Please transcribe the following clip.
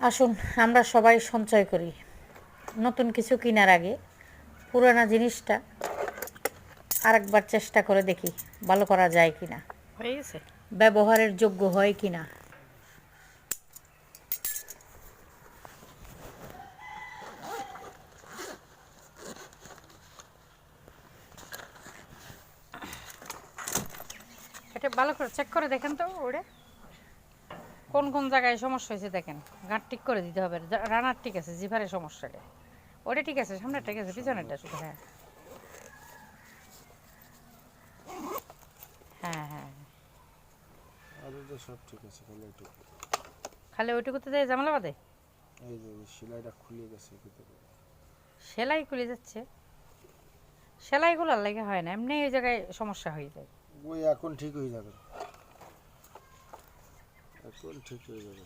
আসুন আমরা সবাই সঞ্চয় করি। নতুন কিছু কেনার আগে পুরানা জিনিসটা আরেকবার চেষ্টা করে দেখি ভালো করা যায় কি না হয়ে গেছে ব্যবহারের যোগ্য হয় কি না এটা ভালো করে চেক করে দেখেন তো ওটা কোন কোন জায়গায় সমস্যা হয়েছে দেখেন গাঁট ঠিক করে দিতে হবে রানার ঠিক আছে জিভারে সমস্যাটা ওটা ঠিক আছে সামনে ঠিক আছে পিছনেরটা শুধু হ্যাঁ। হ্যাঁ হ্যাঁ। আর তো সব ঠিক আছে খালি একটু খালি ওইটুকুতে দেয় জামালা বাদে এই যে সেলাইটা খুলে গেছে সেলাই খুলে যাচ্ছে। সেলাইগুলো লাগে হয় না এমনি ওই জায়গায় সমস্যা হয়ে যায়। ওই এখন ঠিক হয়ে যাবে। এখন ঠিক হয়ে যাবে।